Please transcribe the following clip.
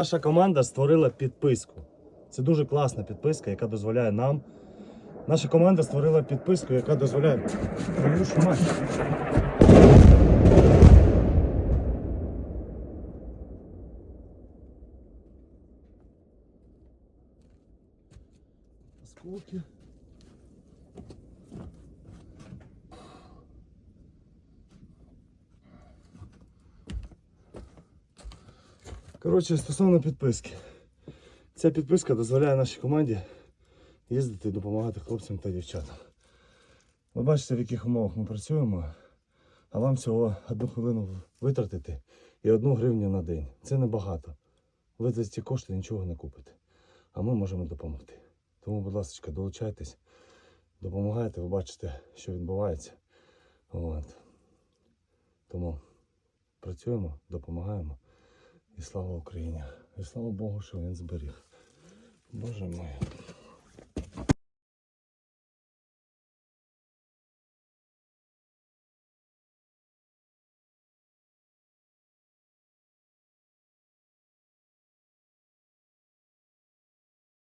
Наша команда створила підписку. Це дуже класна підписка, яка дозволяє нам. Наша команда створила підписку, яка дозволяє. Осколки. Коротше, стосовно підписки. Ця підписка дозволяє нашій команді їздити і допомагати хлопцям та дівчатам. Ви бачите, в яких умовах ми працюємо, а вам всього одну хвилину витратити і одну гривню на день. Це небагато. Ви за ці кошти нічого не купите. А ми можемо допомогти. Тому, будь ласка, долучайтесь, допомагайте, ви бачите, що відбувається. От. Тому працюємо, допомагаємо. І слава Україні! І слава Богу, що він зберіг. Боже мой.